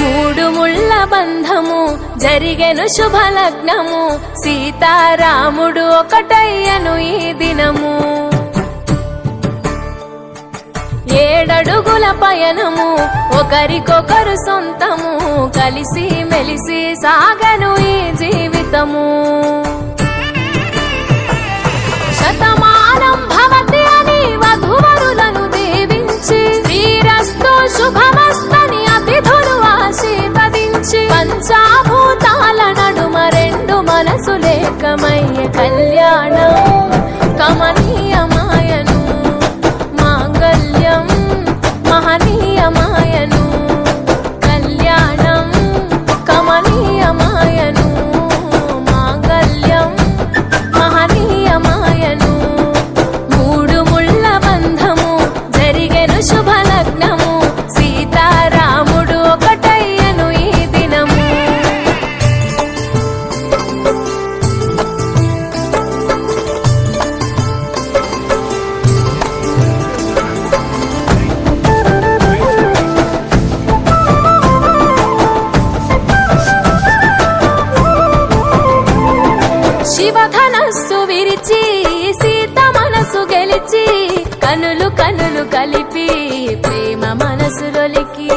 మూడు ముళ్ళ బంధము జరిగెను శుభలగ్నము. సీతారాముడు ఒకటయ్యను ఈ దినము. ఏడడుగుల పయనము ఒకరికొకరు సొంతము కలిసి మెలిసి సాగను ఈ జీవితము. శతమానం భవతి అని వధువరులను దీవించి శ్రీరస్తో శుభమస్తని అతిథులు ఆశీర్వదించి పంచాభూతాల నడుమ రెండు మనసులేకమయ్య కళ్యాణం. కమనీ శివ ధనస్సు విరిచి సీత మనసు గెలిచి కనులు కనులు కలిపి ప్రేమ మనసు రొలికి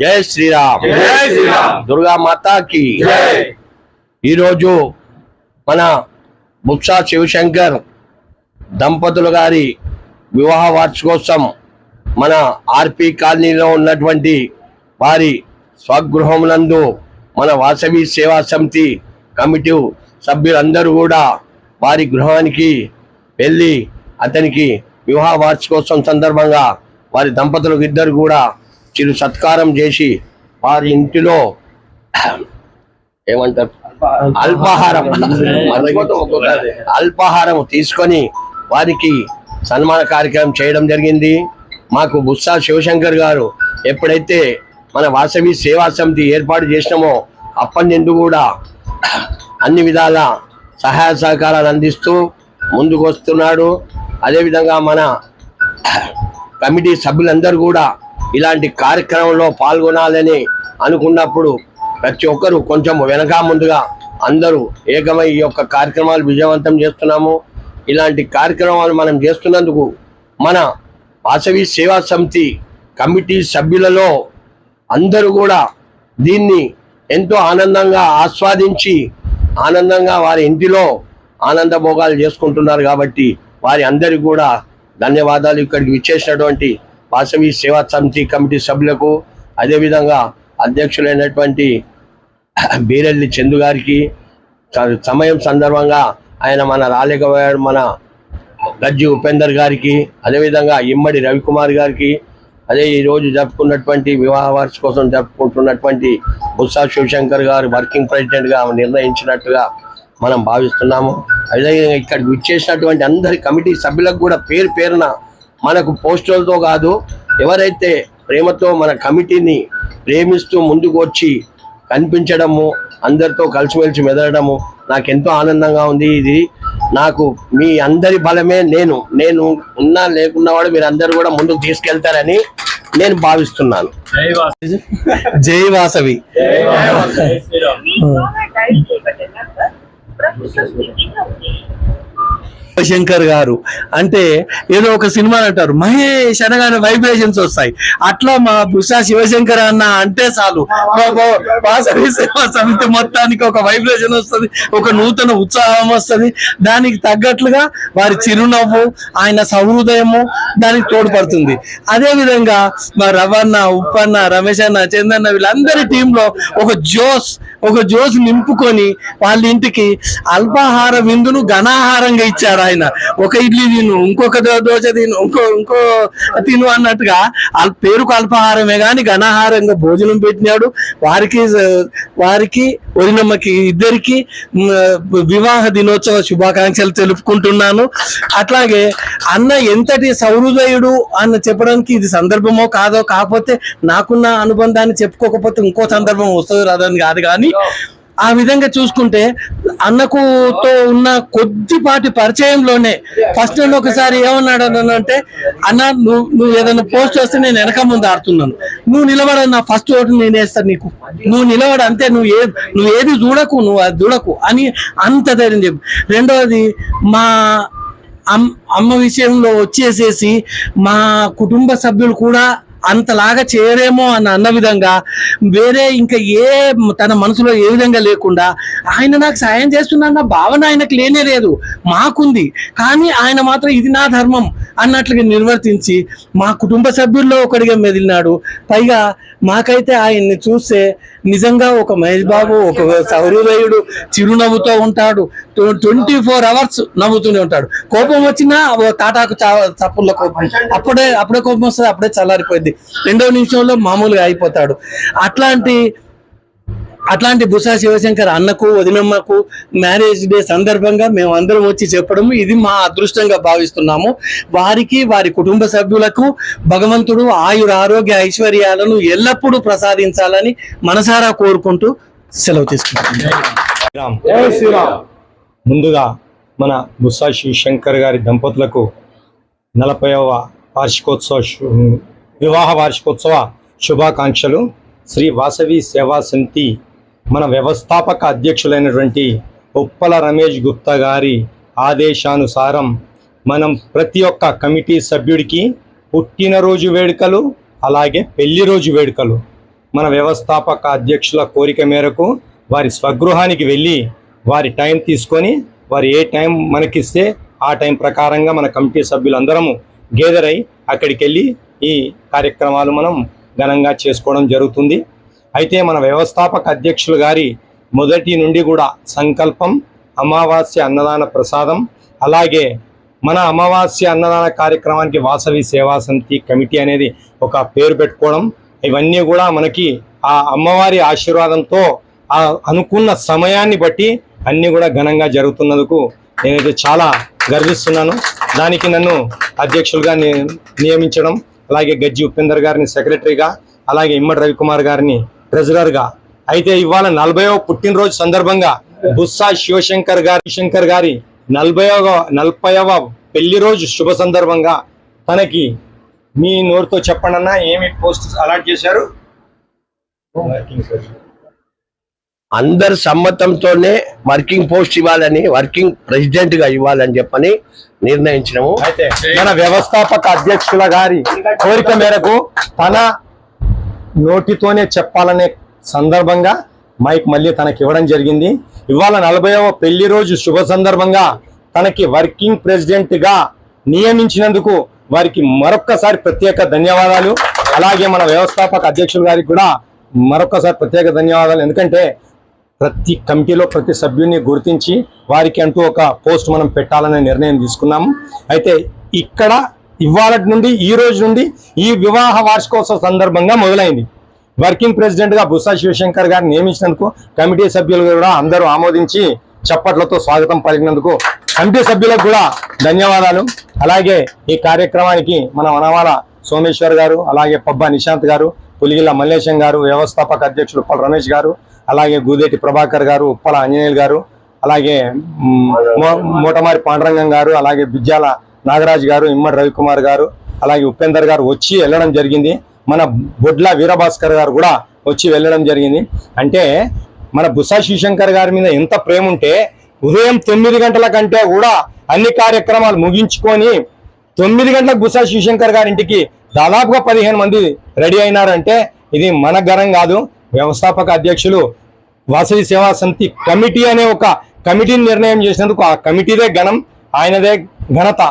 జై శ్రీరామ్. దుర్గా మాతాకి. ఈరోజు మన బుత్సా శివశంకర్ దంపతులు గారి వివాహ వార్షికోత్సవం మన ఆర్పి కాలనీలో ఉన్నటువంటి వారి స్వగృహమునందు మన వాసవి సేవా సమితి కమిటీ సభ్యులందరూ కూడా వారి గృహానికి వెళ్ళి అతనికి వివాహ వార్షికోత్సవం సందర్భంగా వారి దంపతులకు ఇద్దరు కూడా చిరు సత్కారం చేసి వారి ఇంటిలో ఏమంటారు? అల్పాహారం. అల్పాహారం తీసుకొని వారికి సన్మాన కార్యక్రమం చేయడం జరిగింది. మాకు బుత్సా శివశంకర్ గారు ఎప్పుడైతే మన వాసవి సేవా సమితి ఏర్పాటు చేసినామో అప్పటి నుండి కూడా అన్ని విధాల సహాయ సహకారాలు అందిస్తూ ముందుకు వస్తున్నాడు. అదేవిధంగా మన కమిటీ సభ్యులందరూ కూడా ఇలాంటి కార్యక్రమంలో పాల్గొనాలని అనుకున్నప్పుడు ప్రతి ఒక్కరు కొంచెం వెనక ముందుగా అందరూ ఏకమై ఈ యొక్క కార్యక్రమాలు విజయవంతం చేస్తున్నాము. ఇలాంటి కార్యక్రమాలు మనం చేస్తున్నందుకు మన వాసవి సేవా సమితి కమిటీ సభ్యులలో అందరూ కూడా దీన్ని ఎంతో ఆనందంగా ఆస్వాదించి ఆనందంగా వారి ఇంటిలో ఆనంద భోగాలు చేసుకుంటున్నారు కాబట్టి వారి అందరికీ కూడా ధన్యవాదాలు. ఇక్కడికి విచ్చేసినటువంటి వాసవి సేవా సమితి కమిటీ సభ్యులకు అదేవిధంగా అధ్యక్షులైనటువంటి బీరెల్లి చందు గారికి సమయం సందర్భంగా ఆయన మన రాలేకపోయాడు మన గజ్జి ఉపేందర్ గారికి అదేవిధంగా ఇమ్మడి రవికుమార్ గారికి అదే ఈరోజు జరుపుకున్నటువంటి వివాహ వార్షికోసం జరుపుకుంటున్నటువంటి బుత్సా శివశంకర్ గారు వర్కింగ్ ప్రెసిడెంట్గా నిర్ణయించినట్టుగా మనం భావిస్తున్నాము. అదేవిధంగా ఇక్కడికి విచ్చేసినటువంటి అందరి కమిటీ సభ్యులకు కూడా పేరు పేరున మనకు పోస్టులతో కాదు ఎవరైతే ప్రేమతో మన కమిటీని ప్రేమిస్తూ ముందుకు వచ్చి కనిపించడము అందరితో కలిసిమెలిసి మెదలడము నాకు ఎంతో ఆనందంగా ఉంది. ఇది నాకు మీ అందరి బలమే. నేను నేను ఉన్నా లేకున్నా కూడా మీరు అందరు కూడా ముందుకు తీసుకెళ్తారని నేను భావిస్తున్నాను. జై వాసవి. శంకర్ గారు. అంటే ఏదో ఒక సినిమా అంటారు. మహేష్ అనగానే వైబ్రేషన్స్ వస్తాయి. అట్లా మా బుషా శివశంకర్ అన్న అంటే చాలు. సేవా సమితి మొత్తానికి ఒక వైబ్రేషన్ వస్తుంది. ఒక నూతన ఉత్సాహం వస్తుంది. దానికి తగ్గట్లుగా వారి చిరునవ్వు ఆయన సహృదయము దానికి తోడ్పడుతుంది. అదే విధంగా మా రవణ ఉప్పన్న రమేష్ అన్న చందన్న వీళ్ళందరి టీంలో ఒక జోస్ ఒక జోసు నింపుకొని వాళ్ళ ఇంటికి అల్పాహార విందును ఘనాహారంగా ఇచ్చారు ఆయన. ఒక ఇడ్లీ తిను ఇంకొక దో- దోశ తిను ఇంకో ఇంకో తిను అన్నట్టుగా వాళ్ళ పేరుకు అల్పాహారమే కానీ ఘనాహారంగా భోజనం పెట్టినాడు. వారికి వారికి ఒరినమ్మకి ఇద్దరికి వివాహ దినోత్సవ శుభాకాంక్షలు తెలుపుకుంటున్నాను. అట్లాగే అన్న ఎంతటి సౌహృదయుడు అన్న చెప్పడానికి ఇది సందర్భమో కాదో కాకపోతే నాకున్న అనుబంధాన్ని చెప్పుకోకపోతే ఇంకో సందర్భం వస్తుంది రాదని కాదు కానీ ఆ విధంగా చూసుకుంటే అన్నకుతో ఉన్న కొద్దిపాటి పరిచయంలోనే ఫస్ట్ నేను ఒకసారి ఏమన్నాడు అంటే అన్న నువ్వు నువ్వు ఏదైనా పోస్ట్ వస్తే నేను వెనక ముందు ఆడుతున్నాను. నువ్వు నిలబడ నా ఫస్ట్ ఓటు నేను వేస్తాను నీకు. నువ్వు నిలబడ అంతే నువ్వు ఏ నువ్వు ఏది చూడకు నువ్వు అది చూడకు అని అంత ధైర్యం చెప్పు. రెండవది మా అమ్- అమ్మ విషయంలో వచ్చేసేసి మా కుటుంబ సభ్యులు కూడా అంతలాగా చేయరేమో అని అన్న విధంగా వేరే ఇంకా ఏ తన మనసులో ఏ విధంగా లేకుండా ఆయన నాకు సాయం చేస్తున్నా భావన ఆయనకు లేనే లేదు. మాకుంది. కానీ ఆయన మాత్రం ఇది నా ధర్మం అన్నట్లుగా నిర్వర్తించి మా కుటుంబ సభ్యుల్లో ఒకడిగా మెదిలినాడు. పైగా మాకైతే ఆయన్ని చూస్తే నిజంగా ఒక మహేష్ బాబు ఒక సౌరదయుడు చిరునవ్వుతో ఉంటాడు. ట్వంటీ ఫోర్ అవర్స్ నవ్వుతూనే ఉంటాడు. కోపం వచ్చినా తాటాకు చా- చప్పుళ్ళ కోపం. అప్పుడే అప్పుడే కోపం వస్తుంది అప్పుడే చల్లారిపోయింది. రెండవ నిమిషంలో మామూలుగా అయిపోతాడు. అట్లాంటి అట్లాంటి బుసా శివశంకర్ అన్నకు వదినమ్మకు మ్యారేజ్ డే సందర్భంగా మేము అందరం వచ్చి చెప్పడం ఇది మా అదృష్టంగా భావిస్తున్నాము. వారికి వారి కుటుంబ సభ్యులకు భగవంతుడు ఆయుర ఆరోగ్య ఐశ్వర్యాలను ఎల్లప్పుడూ ప్రసాదించాలని మనసారా కోరుకుంటూ సెలవు తీసుకుంటున్నాం. శ్రీరామ్. ముందుగా మన బుస్సా శివశంకర్ గారి దంపతులకు నలభైవ వార్షికోత్సవ శు- వివాహ వార్షికోత్సవ శుభాకాంక్షలు. శ్రీ వాసవి సేవా సమితి మన వ్యవస్థాపక అధ్యక్షులైనటువంటి ఉప్పల రమేష్ గుప్తా గారి ఆదేశానుసారం మనం ప్రతి ఒక్క కమిటీ సభ్యుడికి పుట్టినరోజు వేడుకలు అలాగే పెళ్ళి రోజు వేడుకలు. మన వ్యవస్థాపక అధ్యక్షుల కోరిక మేరకు వారి స్వగృహానికి వెళ్ళి వారి టైం తీసుకొని వారు ఏ టైం మనకిస్తే ఆ టైం ప్రకారంగా మన కమిటీ సభ్యులందరము గేదర్ అయి అక్కడికి వెళ్ళి ఈ కార్యక్రమాలు మనం ఘనంగా చేసుకోవడం జరుగుతుంది. అయితే మన వ్యవస్థాపక అధ్యక్షులు గారి మొదటి నుండి కూడా సంకల్పం అమావాస్య అన్నదాన ప్రసాదం అలాగే మన అమావాస్య అన్నదాన కార్యక్రమానికి వాసవి సేవా సమితి కమిటీ అనేది ఒక పేరు పెట్టుకోవడం ఇవన్నీ కూడా మనకి ఆ అమ్మవారి ఆశీర్వాదంతో ఆ అనుకున్న సమయాన్ని బట్టి అన్నీ కూడా ఘనంగా జరుగుతున్నందుకు నేనైతే చాలా గర్విస్తున్నాను. దానికి నన్ను అధ్యక్షులుగా ని- నియమించడం అలాగే గజ్జి ఉపేందర్ గారిని సెక్రటరీగా అలాగే ఇమ్మడి రవికుమార్ గారిని ట్రెజరర్గా అయితే ఇవాళ నలభైవ పుట్టినరోజు సందర్భంగా బుస్సా శివశంకర్ గారి శంకర్ గారి నలభైవ నలభైవ పెళ్ళి రోజు శుభ సందర్భంగా తనకి మీ నోరుతో చెప్పండి ఏమి పోస్ట్ అలాట్ చేశారు? అందరి సమ్మతంతోనే వర్కింగ్ పోస్ట్ ఇవ్వాలని వర్కింగ్ ప్రెసిడెంట్గా ఇవ్వాలని చెప్పని నిర్ణయించినము. అయితే మన వ్యవస్థాపక అధ్యక్షుల గారి కోరిక మేరకు తన నోటితోనే చెప్పాలనే సందర్భంగా మైక్ మళ్ళీ తనకి ఇవ్వడం జరిగింది. ఇవాళ నలభైవ పెళ్ళి రోజు శుభ సందర్భంగా తనకి వర్కింగ్ ప్రెసిడెంట్గా నియమించినందుకు వారికి మరొక్కసారి ప్రత్యేక ధన్యవాదాలు. అలాగే మన వ్యవస్థాపక అధ్యక్షుల గారికి కూడా మరొకసారి ప్రత్యేక ధన్యవాదాలు. ఎందుకంటే ప్రతి కమిటీలో ప్రతి సభ్యుని గుర్తించి వారికి అంటూ ఒక పోస్ట్ మనం పెట్టాలనే నిర్ణయం తీసుకున్నాము. అయితే ఇక్కడ ఇవాళ నుండి ఈ రోజు నుండి ఈ వివాహ వార్షికోత్సవ సందర్భంగా మొదలైంది. వర్కింగ్ ప్రెసిడెంట్గా బుస్సా శివశంకర్ గారిని నియమించినందుకు కమిటీ సభ్యులు కూడా అందరూ ఆమోదించి చప్పట్లతో స్వాగతం పలికినందుకు కమిటీ సభ్యులకు కూడా ధన్యవాదాలు. అలాగే ఈ కార్యక్రమానికి మన వనవాల సోమేశ్వర్ గారు అలాగే పబ్బా నిశాంత్ గారు పులిగిల మల్లేశం గారు వ్యవస్థాపక అధ్యక్షులు ఉప్పల రమేష్ గారు అలాగే గూదేటి ప్రభాకర్ గారు ఉప్పల ఆంజనేయులు గారు అలాగే మో- మోటమారి పాండరంగం గారు అలాగే బిజ్జాల నాగరాజు గారు ఇమ్మడి రవికుమార్ గారు అలాగే ఉపేందర్ గారు వచ్చి వెళ్ళడం జరిగింది. మన బొడ్ల వీరభాస్కర్ గారు కూడా వచ్చి వెళ్ళడం జరిగింది. అంటే మన బుసా శివశంకర్ గారి మీద ఎంత ప్రేమ ఉంటే ఉదయం తొమ్మిది గంటల కంటే కూడా అన్ని కార్యక్రమాలు ముగించుకొని తొమ్మిది గంటలకు బుసా శివశంకర్ గారి ఇంటికి దాదాపుగా పదిహేను మంది రెడీ అయినారంటే ఇది మన గరం కాదు. వ్యవస్థాపక అధ్యక్షులు వాసవి సేవా సమితి కమిటీ అనే ఒక కమిటీని నిర్ణయం చేసినందుకు ఆ కమిటీదే ఘనం ఆయనదే ఘనత.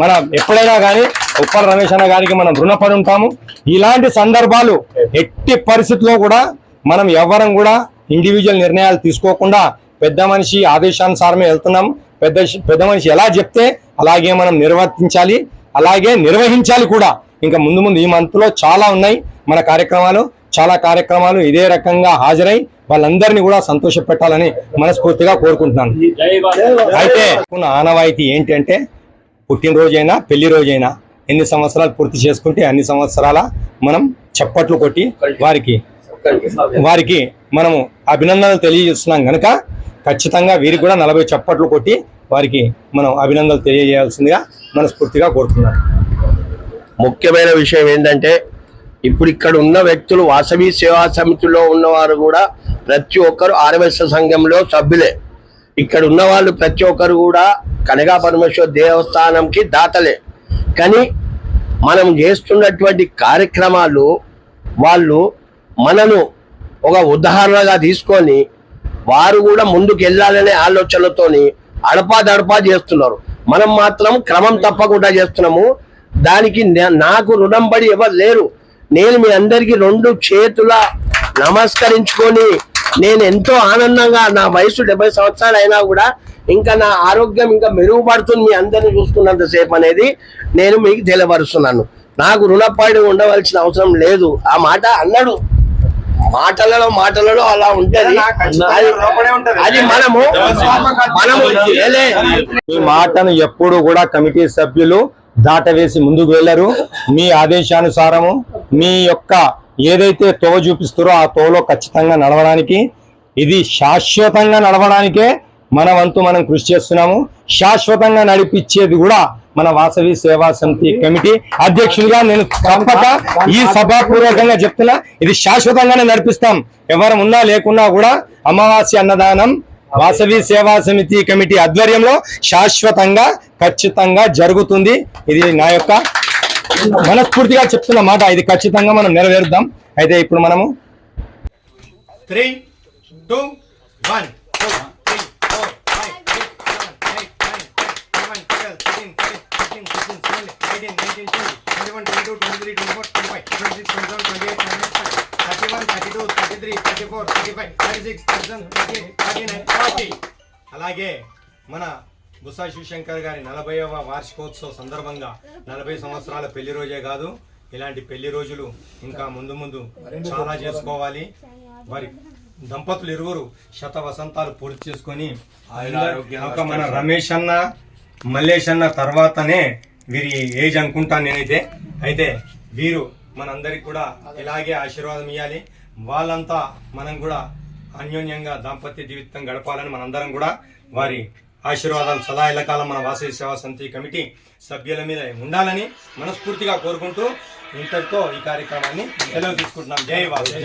మనం ఎప్పుడైనా కానీ ఉప్పల రమేష్ అన్న గారికి మనం రుణపడి ఉంటాము. ఇలాంటి సందర్భాలు ఎట్టి పరిస్థితుల్లో కూడా మనం ఎవరం కూడా ఇండివిజువల్ నిర్ణయాలు తీసుకోకుండా పెద్ద మనిషి ఆదేశానుసారమే వెళ్తున్నాం. పెద్ద పెద్ద మనిషి ఎలా చెప్తే అలాగే మనం నిర్వర్తించాలి. అలాగే నిర్వహించాలి కూడా. ఇంకా ముందు ముందు ఈ మంత్లో చాలా ఉన్నాయి. మన కార్యక్రమాలు చాలా కార్యక్రమాలు ఇదే రకంగా హాజరై వాళ్ళందరినీ కూడా సంతోష పెట్టాలని మనస్ఫూర్తిగా కోరుకుంటున్నాను. అయితే ఆనవాయితీ ఏంటి అంటే పుట్టినరోజైనా పెళ్ళి రోజైనా ఎన్ని సంవత్సరాలు పూర్తి చేసుకుంటే అన్ని సంవత్సరాల మనం చప్పట్లు కొట్టి వారికి వారికి మనము అభినందనలు తెలియజేస్తున్నాం కనుక ఖచ్చితంగా వీరికి కూడా నలభై చప్పట్లు కొట్టి వారికి మనం అభినందనలు తెలియజేయాల్సిందిగా మనస్ఫూర్తిగా కోరుతున్నాను. ముఖ్యమైన విషయం ఏంటంటే ఇప్పుడు ఇక్కడ ఉన్న వ్యక్తులు వాసవి సేవా సమితిలో ఉన్నవారు కూడా ప్రతి ఒక్కరు ఆర్ఎస్ సంఘంలో సభ్యులే. ఇక్కడ ఉన్న వాళ్ళు ప్రతి ఒక్కరు కూడా కనగా పరమేశ్వర దేవస్థానంకి దాతలే. కానీ మనం చేస్తున్నటువంటి కార్యక్రమాలు వాళ్ళు మనను ఒక ఉదాహరణగా తీసుకొని వారు కూడా ముందుకు వెళ్ళాలనే ఆలోచనలతోని అడపాదడపా చేస్తున్నారు. మనం మాత్రం క్రమం తప్పకుండా చేస్తున్నాము. దానికి నాకు రుణం పడి ఎవరు లేరు. నేను మీ అందరికీ రెండు చేతుల నమస్కరించుకొని నేను ఎంతో ఆనందంగా నా వయసు డెబ్బై సంవత్సరాలు అయినా కూడా ఇంకా నా ఆరోగ్యం ఇంకా మెరుగుపడుతుంది మీ అందరిని చూసుకున్నంతసేపు అనేది నేను మీకు తెలియపరుస్తున్నాను. నాకు రుణపడి ఉండవలసిన అవసరం లేదు. ఆ మాట అన్నాడు. మాటలలో మాటలలో అలా ఉంటది. అది- అది మనము మనము. మీ మాటను ఎప్పుడు కూడా కమిటీ సభ్యులు దాటవేసి ముందుకు వెళ్ళరు. మీ ఆదేశానుసారము మీ యొక్క ఏదైతే తోవ చూపిస్తారో ఆ తోవలో ఖచ్చితంగా నడవడానికి ఇది శాశ్వతంగా నడవడానికే మన వంతు మనం కృషి చేస్తున్నాము. శాశ్వతంగా నడిపించేది కూడా మన వాసవి సేవా సమితి కమిటీ అధ్యక్షులుగా నేను తప్పక ఈ సభాపూర్వకంగా చెప్తున్నా ఇది శాశ్వతంగానే నడిపిస్తాం. ఎవరు ఉన్నా లేకున్నా కూడా అమావాస్య అన్నదానం వాసవి సేవా సమితి కమిటీ ఆధ్వర్యంలో శాశ్వతంగా ఖచ్చితంగా జరుగుతుంది. ఇది నా యొక్క మనస్ఫూర్తిగా చెప్తున్న మాట ఇది ఖచ్చితంగా మనం నెరవేరుద్దాం. అయితే ఇప్పుడు మనము త్రీ టూ వన్ అలాగే మన బుసా శివశంకర్ గారి నలభైవ వార్షికోత్సవ సందర్భంగా నలభై సంవత్సరాల పెళ్ళి రోజే కాదు ఇలాంటి పెళ్ళి రోజులు ఇంకా ముందు ముందు చాలా చేసుకోవాలి. వారి దంపతులు ఇరువురు శత వసంతాలు పూర్తి చేసుకొని ఒక మన రమేష్ అన్న మల్లేష్ అన్న తర్వాతనే వీరి ఏజ్ అనుకుంటాను నేనైతే. అయితే వీరు మనందరికి కూడా ఇలాగే ఆశీర్వాదం ఇవ్వాలి వాళ్ళంతా మనం కూడా అన్యోన్యంగా దాంపత్య జీవితం గడపాలని మనందరం కూడా వారి ఆశీర్వాదాలు సదా ఇళ్ళకాలం మన వాసవి సేవా సమితి కమిటీ సభ్యుల మీద ఉండాలని మనస్ఫూర్తిగా కోరుకుంటూ ఇంతటితో ఈ కార్యక్రమాన్ని సెలవు తీసుకుంటున్నాం. జై వాసు.